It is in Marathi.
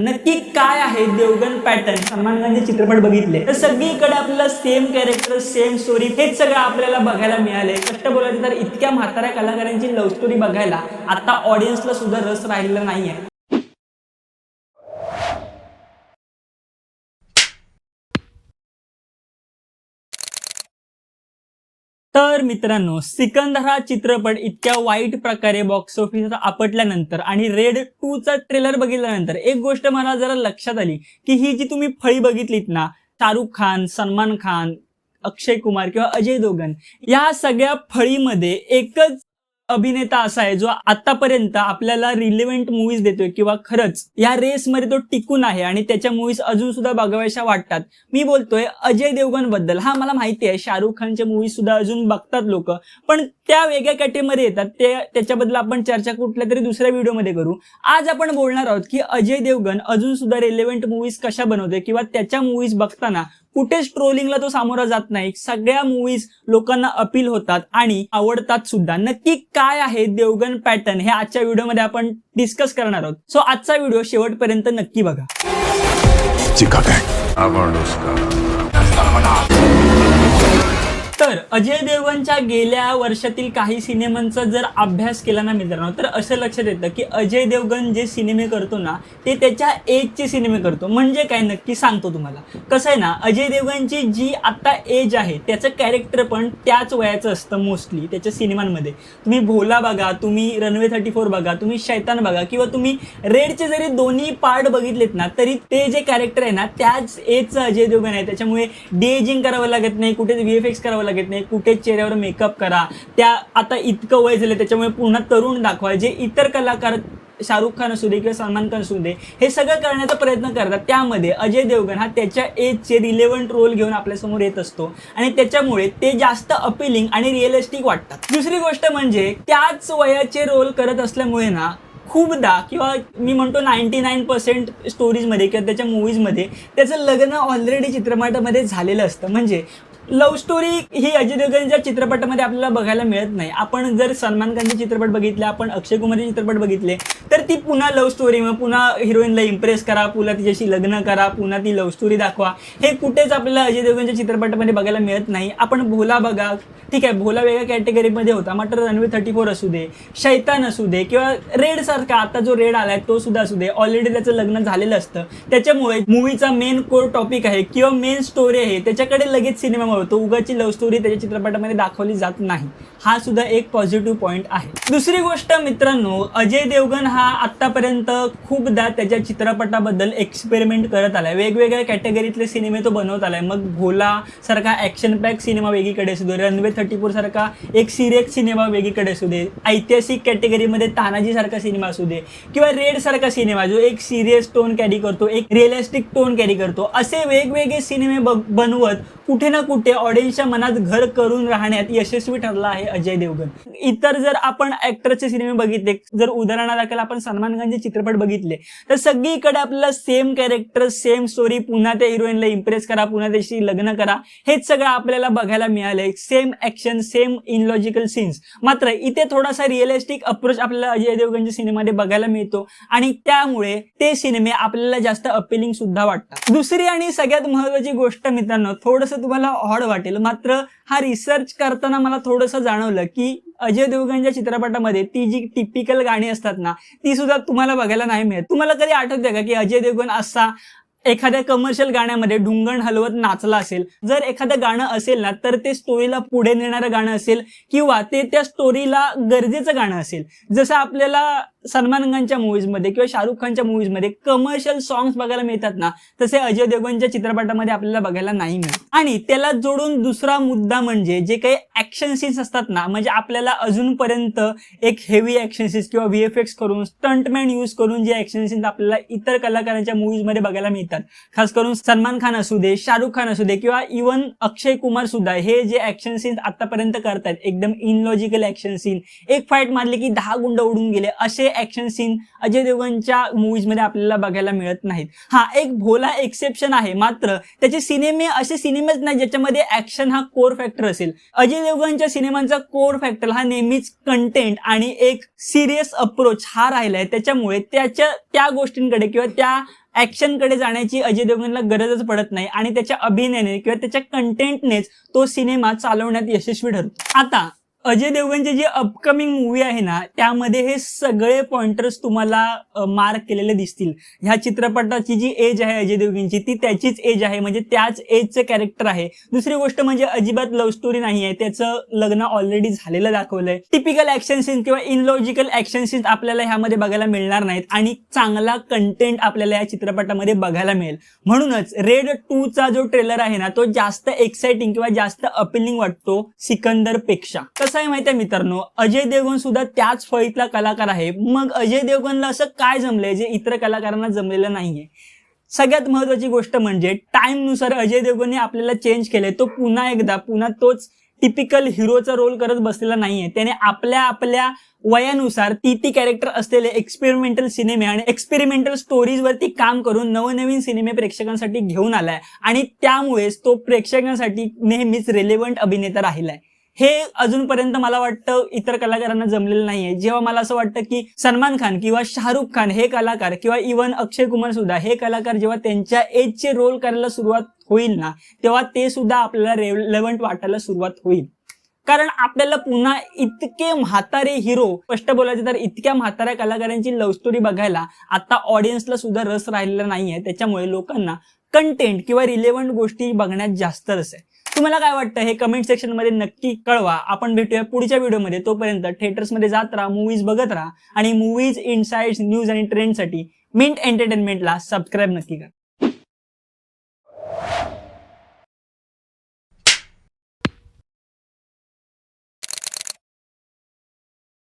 नक्की काय आहे देवगन पॅटर्न सलमान खानचे चित्रपट बघितले. तर सगळीकडे आपल्याला सेम कॅरेक्टर सेम स्टोरी हेच सगळं आपल्याला बघायला मिळाले कष्ट बोलायचं तर इतक्या म्हाताऱ्या कलाकारांची लव्ह स्टोरी बघायला आता ऑडियन्सला सुद्धा रस राहिलेला नाहीये. तर मित्रांनो सिकंदर हा चित्रपट इतक्या वाईट प्रकारे बॉक्स ऑफिसवर आपटल्यानंतर आणि रेड टू चा ट्रेलर बघितल्यानंतर एक गोष्ट मला जरा लक्षात आली की ही जी तुम्ही फळी बघितलीत ना शाहरुख खान सलमान खान अक्षय कुमार किंवा अजय दोगन या सगळ्या फळीमध्ये एकच अभिनेता असा आहे जो आतापर्यंत आपल्याला रिलेव्हंट मूवीज देतोय किंवा खरंच या रेसमध्ये तो टिकून आहे आणि त्याच्या मूवीज अजून सुद्धा बघाव्याशा वाटतात. मी बोलतोय अजय देवगणबद्दल. हा मला माहिती आहे शाहरुख खानच्या मूवीज सुद्धा अजून बघतात लोक. पण त्या वेगळ्या कॅटेमध्ये येतात. ते त्याच्याबद्दल आपण चर्चा कुठल्या तरी दुसऱ्या व्हिडिओमध्ये करू. आज आपण बोलणार आहोत की अजय देवगण अजून सुद्धा रिलेव्हंट मूवीज कशा बनवतोय किंवा त्याच्या मूवीज बघताना कुठेच ट्रोलिंगला तो सामोरा जात नाही. सगळ्या मूवीज लोकांना अपील होतात आणि आवडतात सुद्धा. नक्की काय आहे देवगन पॅटर्न हे आजच्या व्हिडिओमध्ये आपण डिस्कस करणार आहोत. सो आजचा व्हिडिओ शेवटपर्यंत नक्की बघा. तर अजय देवगनच्या गेल्या वर्षातील काही सिनेमांचा जर अभ्यास केला ना मित्रांनो तर असं लक्षात येतं की अजय देवगण जे सिनेमे करतो ना ते त्याच्या एजचे सिनेमे करतो. म्हणजे काय नक्की सांगतो तुम्हाला. कसं आहे ना अजय देवगणची जी आता एज आहे त्याचं कॅरेक्टर पण त्याच वयाचं असतं मोस्टली त्याच्या सिनेमांमध्ये. तुम्ही भोला बघा तुम्ही रनवे थर्टी फोर बघा तुम्ही शैतान बघा किंवा तुम्ही रेडचे जरी दोन्ही पार्ट बघितलेत ना तरी ते जे कॅरेक्टर आहे ना त्याच एजचं अजय देवगन आहे. त्याच्यामुळे डेजिंग करावं लागत नाही कुठे व्ही एफ एक्स लागत नाही. कुठेच चेहऱ्यावर मेकअप करा. त्या आता इतकं वय झालं त्याच्यामुळे पुन्हा तरुण दाखवा जे इतर कलाकार शाहरुख खान असू दे किंवा सलमान खान असू दे हे सगळं करण्याचा प्रयत्न करतात. त्यामध्ये अजय देवगण हा त्याच्या एजचे रिलेव्हंट रोल घेऊन आपल्यासमोर येत असतो. आणि त्याच्यामुळे ते जास्त अपिलिंग आणि रिअलिस्टिक वाटतात. दुसरी गोष्ट म्हणजे त्याच वयाचे रोल करत असल्यामुळे ना खूपदा किंवा मी म्हणतो नाईन्टी नाईन पर्सेंट स्टोरीजमध्ये किंवा त्याच्या मूवीजमध्ये त्याचं लग्न ऑलरेडी चित्रपटामध्ये झालेलं असतं. म्हणजे लव्ह स्टोरी ही अजय देवगनच्या चित्रपटामध्ये आपल्याला बघायला मिळत नाही. आपण जर सलमान खानचे चित्रपट बघितले आपण अक्षय कुमारचे चित्रपट बघितले तर ती पुन्हा लव्ह स्टोरी मग पुन्हा हिरोईनला इम्प्रेस करा पुन्हा तिच्याशी लग्न करा पुन्हा ती लव्ह स्टोरी दाखवा. हे कुठेच आपल्याला अजय देवगनच्या चित्रपटामध्ये बघायला मिळत नाही. आपण भोला बघा. ठीक आहे भोला वेगळ्या कॅटेगरीमध्ये होता. मात्र रणवीर थर्टी फोर असू दे शैतान असू दे किंवा रेड सारखा आता जो रेड आलाय तो सुद्धा असू दे. ऑलरेडी त्याचं लग्न झालेलं असतं. त्याच्यामुळे मूवीचा मेन कोर टॉपिक आहे किंवा मेन स्टोरी आहे त्याच्याकडे लगेच सिनेमा तो उगाची लव्ह स्टोरी त्याच्या चित्रपटामध्ये दाखवली जात नाही. हा सुद्धा एक पॉझिटिव्ह पॉईंट आहे. दुसरी गोष्ट मित्रांनो अजय देवगन हा आतापर्यंत खूपदा त्याच्या चित्रपटाबद्दल एक्सपेरिमेंट करत आलाय. वेगवेगळ्या कॅटेगरीतले सिनेमे तो बनवत आलाय. मग भोला सारखा ऍक्शन पॅक सिनेमा वेगळीकडे असू दे रनवे थर्टी फोर सारखा एक सिरियस सिनेमा वेगळीकडे असू दे ऐतिहासिक कॅटेगरीमध्ये तानाजी सारखा सिनेमा असू दे किंवा रेड सारखा सिनेमा जो एक सिरियस टोन कॅरी करतो एक रिअलिस्टिक टोन कॅरी करतो असे वेगवेगळे सिनेमे बनवत कुठे ना कुठे ऑडियन्सच्या मनात घर करून राहण्यात यशस्वी ठरला आहे अजय देवगन. इतर जर आपण ऍक्टरचे सिनेमे बघितले जर उदाहरणादाखल आपण सलमान खानचे चित्रपट बघितले तर सगळीकडे आपल्याला सेम कॅरेक्टर सेम स्टोरी पुन्हा त्या हिरोईनला इम्प्रेस करा पुन्हा त्याशी लग्न करा हेच सगळं आपल्याला बघायला मिळालंय. Same action same illogical scenes मात्र इथे थोडासा रिअलिस्टिक अप्रोच आपल्याला अजय देवगनच्या सिनेमामध्ये बघायला मिळतो आणि त्यामुळे ते सिनेमे आपल्याला जास्त अपिलिंग सुद्धा वाटतात. दुसरी आणि सगळ्यात महत्वाची गोष्ट मित्रांनो थोडंसं तुम्हाला ऑड वाटेल. मात्र हा रिसर्च करताना मला थोडंसं जाणवलं की अजय देवगणच्या चित्रपटामध्ये ती जी टिपिकल गाणी असतात ना ती सुद्धा तुम्हाला बघायला नाही मिळत. तुम्हाला कधी आठवते का की अजय देवगण असा एखाद्या कमर्शियल गाण्यामध्ये ढुंगण हलवत नाचला असेल? जर एखादं गाणं असेल ना तर ते स्टोरीला पुढे नेणारं गाणं असेल किंवा ते त्या स्टोरीला गरजेचं गाणं असेल. जसं आपल्याला सलमान खानच्या मूवीजमध्ये किंवा शाहरुख खानच्या मूवीजमध्ये कमर्शियल सॉंग्स बघायला मिळतात ना तसे अजय देवगणच्या चित्रपटामध्ये आपल्याला बघायला नाही मिळत. आणि त्याला जोडून दुसरा मुद्दा म्हणजे जे काही ऍक्शन सीन्स असतात ना म्हणजे आपल्याला अजूनपर्यंत एक हेवी ऍक्शन सीन्स किंवा व्ही एफ एक्स करून स्टंटमॅन यूज करून जे ऍक्शन सीन्स आपल्याला इतर कलाकारांच्या मूवीजमध्ये बघायला मिळतात. खास करून सलमान खान असू दे शाहरुख खान असू दे किंवा इवन अक्षय कुमार सुद्धा हे जे ऍक्शन सीन्स आतापर्यंत करतात एकदम इनलॉजिकल ऍक्शन सीन एक फाईट मारली की दहा गुंड उडून गेले असे ऍक्शन सीन अजय देवगनच्या मूवीजमध्ये आपल्याला बघायला मिळत नाहीत. हा एक भोला एक्सेप्शन आहे मात्र त्याचे सिनेमे असे सिनेमेच नाही ज्याच्यामध्ये ऍक्शन हा कोर फॅक्टर असेल. अजय देवगनच्या सिनेमांचा कोर फॅक्टर हा नेहमीच कंटेंट आणि एक सिरियस अप्रोच हा राहिलाय त्याच्यामुळे त्याच्या त्या गोष्टींकडे किंवा त्या ऍक्शनकडे जाण्याची अजय देवगणला गरजच पडत नाही आणि त्याच्या अभिनयाने किंवा त्याच्या कंटेंटनेच तो सिनेमा चालवण्यात यशस्वी ठरतो. आता अजय देवगणचे जी अपकमिंग मूवी आहे ना त्यामध्ये हे सगळे पॉइंटर्स तुम्हाला मार्क केलेले दिसतील. ह्या चित्रपटाची जी एज आहे अजय देवगणची ती त्याचीच एज आहे. म्हणजे त्याच एजचं कॅरेक्टर आहे. दुसरी गोष्ट म्हणजे अजिबात लव्ह स्टोरी नाही आहे. त्याचं लग्न ऑलरेडी झालेलं दाखवलंय. टिपिकल ऍक्शन सीन किंवा इनलॉजिकल ऍक्शन सीन आपल्याला ह्यामध्ये बघायला मिळणार नाहीत आणि चांगला कंटेंट आपल्याला या चित्रपटामध्ये बघायला मिळेल. म्हणूनच रेड टू चा जो ट्रेलर आहे ना तो जास्त एक्साइटिंग किंवा जास्त अपिलिंग वाटतो सिकंदरपेक्षा कसं आहे माहिती आहे मित्रांनो? अजय देवगण सुद्धा त्याच फळीतला कलाकार आहे. मग अजय देवगणला असं काय जमलंय जे इतर कलाकारांना जमलेलं नाहीये? सगळ्यात महत्वाची गोष्ट म्हणजे टाइमनुसार अजय देवगणने आपल्याला चेंज केलंय. तो पुन्हा एकदा पुन्हा तोच टिपिकल हिरोचा रोल करत बसलेला नाहीये. त्याने आपल्या आपल्या वयानुसार ती ती कॅरेक्टर असलेले एक्सपेरिमेंटल सिनेमे आणि एक्सपेरिमेंटल स्टोरीज वरती काम करून नवनवीन सिनेमे प्रेक्षकांसाठी घेऊन आलाय. आणि त्यामुळेच तो प्रेक्षकांसाठी नेहमीच रेलेव्हंट अभिनेता राहिलाय. हे अजूनपर्यंत मला वाटतं इतर कलाकारांना जमलेलं नाहीये. जेव्हा मला असं वाटतं की सलमान खान किंवा शाहरुख खान हे कलाकार किंवा इवन अक्षय कुमार सुद्धा हे कलाकार जेव्हा त्यांच्या एजचे रोल करायला सुरुवात होईल ना तेव्हा ते सुद्धा आपल्याला रेलेव्हंट वाटायला सुरुवात होईल. कारण आपल्याला पुन्हा इतके म्हातारे हिरो स्पष्ट बोलायचे तर इतक्या म्हाताऱ्या कलाकारांची लव्ह स्टोरी बघायला आता ऑडियन्सला सुद्धा रस राहिलेला नाहीये. त्याच्यामुळे लोकांना कंटेंट किंवा रिलेव्हंट गोष्टी बघण्यात जास्त रस आहे. तुम्हाला काय वाटतं हे कमेंट सेक्शनमध्ये नक्की कळवा. आपण भेटूया पुढच्या व्हिडिओमध्ये तोपर्यंत थिएटर्समध्ये जात राहा मूवीज बघत राहा आणि मूवीज इनसाइड्स न्यूज आणि ट्रेंडसाठी मिंट एंटरटेनमेंटला सबस्क्राईब नक्की करा.